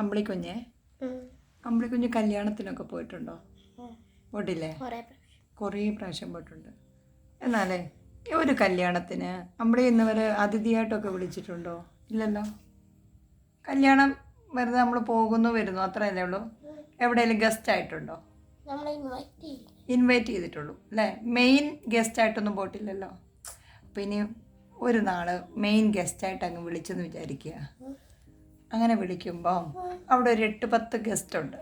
അമ്പിളിക്കുഞ്ഞെ. അമ്പിളിക്കുഞ്ഞ് കല്യാണത്തിനൊക്കെ പോയിട്ടുണ്ടോ? പോയിട്ടില്ലേ? കൊറേ പ്രാവശ്യം പോയിട്ടുണ്ട്. എന്നാലേ ഈ ഒരു കല്യാണത്തിന് അമ്പിളി ഇന്നുവരെ അതിഥിയായിട്ടൊക്കെ വിളിച്ചിട്ടുണ്ടോ? ഇല്ലല്ലോ. കല്യാണം വെറുതെ നമ്മൾ പോകുന്നു വരുന്നു അത്രയല്ലേ ഉള്ളൂ. എവിടെയെങ്കിലും ഗസ്റ്റ് ആയിട്ടുണ്ടോ? ഇൻവൈറ്റ് ചെയ്തിട്ടുള്ളൂ അല്ലേ? മെയിൻ ഗസ്റ്റ് ആയിട്ടൊന്നും പോയിട്ടില്ലല്ലോ. അപ്പം ഇനി ഒരു നാൾ മെയിൻ ഗസ്റ്റായിട്ട് അങ്ങ് വിളിച്ചെന്ന് വിചാരിക്കുക. അങ്ങനെ വിളിക്കുമ്പം അവിടെ ഒരു എട്ട് പത്ത് ഗസ്റ്റ് ഉണ്ട്.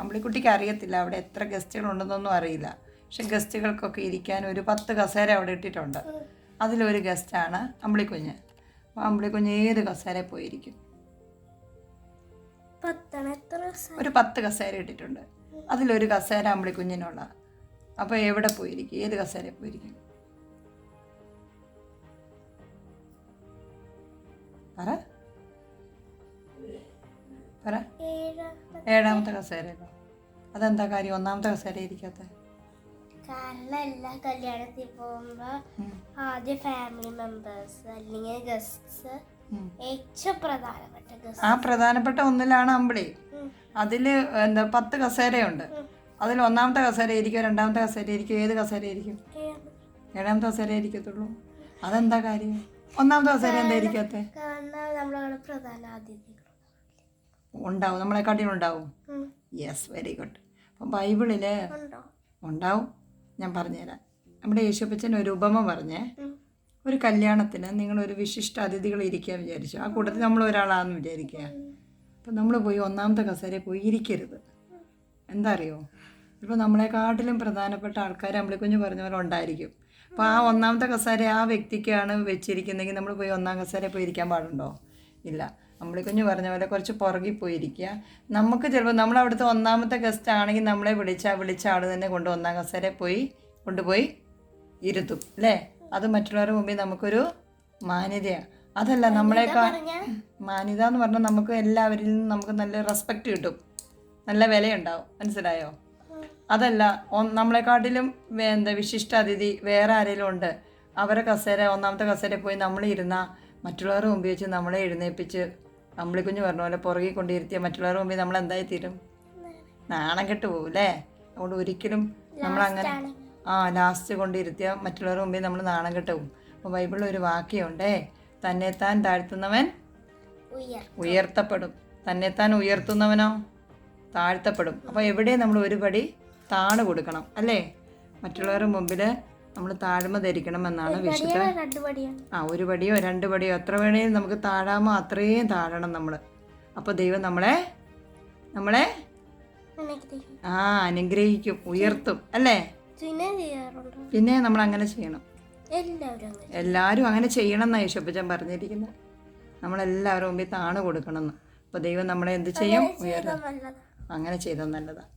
അമ്പിളിക്കുട്ടിക്ക് അറിയത്തില്ല അവിടെ എത്ര ഗസ്റ്റുകൾ ഉണ്ടെന്നൊന്നും അറിയില്ല. പക്ഷെ ഗസ്റ്റുകൾക്കൊക്കെ ഇരിക്കാൻ ഒരു പത്ത് കസേര അവിടെ ഇട്ടിട്ടുണ്ട്. അതിലൊരു ഗസ്റ്റാണ് അമ്പിളിക്കുഞ്ഞ്. അപ്പോൾ അമ്പിളിക്കുഞ്ഞ് ഏത് കസേര പോയിരിക്കും? ഒരു പത്ത് കസേര ഇട്ടിട്ടുണ്ട്. അതിലൊരു കസേര അമ്പിളിക്കുഞ്ഞിനുള്ള. അപ്പോൾ എവിടെ പോയിരിക്കും? ഏത് കസേര പോയിരിക്കും? പറ. പറ. ഏഴ് ഏഴാമത്തെ കസേരയിലോ അതെന്താ കാര്യം? ഒന്നാമത്തെ കസേര ഇരിക്കാത്ത കാരണം എല്ലാ കല്യാണത്തിൽ പോകുമ്പോ ആദ്യം ഫാമിലി മെമ്പേഴ്സ് അല്ലെങ്കിൽ ഗസ്റ്റ്സ് ഏറ്റവും പ്രധാനപ്പെട്ട ഗസ്റ്റ് ആ പ്രധാനപ്പെട്ട ഒന്നിലാണ് അമ്പിളി. അതിൽ എന്താ പത്ത് കസേരയുണ്ട്. അതിൽ ഒന്നാമത്തെ കസേര ഇരിക്കും രണ്ടാമത്തെ കസേര ഇരിക്കും ഏത് കസേര ഇരിക്കും ഏഴാമത്തെ. കസേര ഇരിക്കത്തുള്ളൂ അതെന്താ കാര്യം? ഒന്നാമത്തെ കസേര എന്താ ഇരിക്കാത്ത പ്രധാന അതിഥികൾ. ഉണ്ടാവും. നമ്മളെക്കാട്ടിലും ഉണ്ടാവും. യെസ് വെരി ഗുഡ് അപ്പം ബൈബിളിൽ ഉണ്ടാവും. ഞാൻ പറഞ്ഞുതരാം. നമ്മുടെ യേശുപ്പച്ചൻ ഒരു ഉപമ പറഞ്ഞേ. ഒരു കല്യാണത്തിന് നിങ്ങളൊരു വിശിഷ്ട അതിഥികൾ ഇരിക്കാൻ വിചാരിച്ചു. ആ കൂട്ടത്തിൽ നമ്മൾ ഒരാളാണെന്ന് വിചാരിക്കുക. അപ്പം നമ്മൾ പോയി ഒന്നാമത്തെ കസേരയിൽ പോയി ഇരിക്കരുത്. എന്താ അറിയോ? ഇപ്പോൾ നമ്മളെക്കാട്ടിലും പ്രധാനപ്പെട്ട ആൾക്കാർ അമ്പിളിക്കുഞ്ഞ് പറഞ്ഞ പോലെ ഉണ്ടായിരിക്കും. അപ്പോൾ ആ ഒന്നാമത്തെ കസേര ആ വ്യക്തിക്കാണ് വെച്ചിരിക്കുന്നതെങ്കിൽ നമ്മൾ പോയി ഒന്നാം കസേരയിൽ പോയി ഇരിക്കാൻ പാടുണ്ടോ? ഇല്ല. അമ്പിളിക്കുഞ്ഞ് പറഞ്ഞ പോലെ കുറച്ച് പുറകിൽ പോയിരിക്കുക. നമുക്ക് ചിലപ്പോൾ നമ്മൾ അവിടുത്തെ ഒന്നാമത്തെ ഗസ്റ്റ് ആണെങ്കിൽ നമ്മളെ വിളിച്ച വിളിച്ച ആൾ തന്നെ കൊണ്ട് ഒന്നാം കസേരയിൽ പോയി കൊണ്ടുപോയി ഇരുത്തും അല്ലേ? അത് മറ്റുള്ളവരുടെ മുമ്പിൽ നമുക്കൊരു മാന്യതയാണ് അതല്ല നമ്മളെക്കാൾ മാന്യത എന്ന് പറഞ്ഞാൽ നമുക്ക് എല്ലാവരിൽ നിന്നും നമുക്ക് നല്ല റെസ്പെക്റ്റ് കിട്ടും. നല്ല വിലയുണ്ടാവും. മനസ്സിലായോ? അതല്ല നമ്മളെക്കാട്ടിലും എന്താ വിശിഷ്ട അതിഥി വേറെ ആരെങ്കിലും ഉണ്ട്. അവരെ കസേര ഒന്നാമത്തെ കസേര പോയി നമ്മൾ ഇരുന്ന മറ്റുള്ളവരുടെ മുമ്പിൽ വെച്ച് നമ്മളെ എഴുന്നേൽപ്പിച്ച് അമ്പിളിക്കുഞ്ഞ് പറഞ്ഞ പോലെ പുറകെ കൊണ്ടിരുത്തിയ മറ്റുള്ളവരുടെ മുമ്പിൽ നമ്മൾ എന്തായി തീരും? നാണം കെട്ട് പോകും അല്ലേ അതുകൊണ്ട് ഒരിക്കലും നമ്മളങ്ങനെ ആ ലാസ്റ്റ് കൊണ്ടിരുത്തിയ മറ്റുള്ളവരുടെ മുമ്പിൽ നമ്മൾ നാണം കെട്ട്. പോകും അപ്പോൾ ബൈബിളിൽ ഒരു വാക്യമുണ്ടേ. തന്നെത്താൻ താഴ്ത്തുന്നവൻ ഉയർ ഉയർത്തപ്പെടും. തന്നെത്താൻ ഉയർത്തുന്നവനോ? താഴ്ത്തപ്പെടും. അപ്പോൾ എവിടെ നമ്മൾ ഒരു പടി താണ് കൊടുക്കണം അല്ലേ? മറ്റുള്ളവരുടെ മുമ്പിൽ നമ്മൾ താഴ്മ ധരിക്കണം എന്നാണ് വിശുദ്ധ. ആ ഒരു പടിയോ രണ്ട് പടിയോ എത്ര വേണേലും നമുക്ക് താഴാമോ അത്രയും താഴണം നമ്മൾ അപ്പോൾ ദൈവം നമ്മളെ നമ്മളെ ആ അനുഗ്രഹിക്കും ഉയർത്തും അല്ലേ? പിന്നെ നമ്മൾ അങ്ങനെ ചെയ്യണം. എല്ലാവരും അങ്ങനെ എല്ലാവരും അങ്ങനെ ചെയ്യണം എന്നാണ് യേശുപ്പച്ചൻ പറഞ്ഞിരിക്കുന്നത് നമ്മളെല്ലാവരും മുമ്പിൽ താണ് കൊടുക്കണം എന്ന്. അപ്പോൾ ദൈവം നമ്മളെ എന്ത് ചെയ്യും? ഉയർത്തും. അങ്ങനെ ചെയ്താൽ നല്ലതാണ്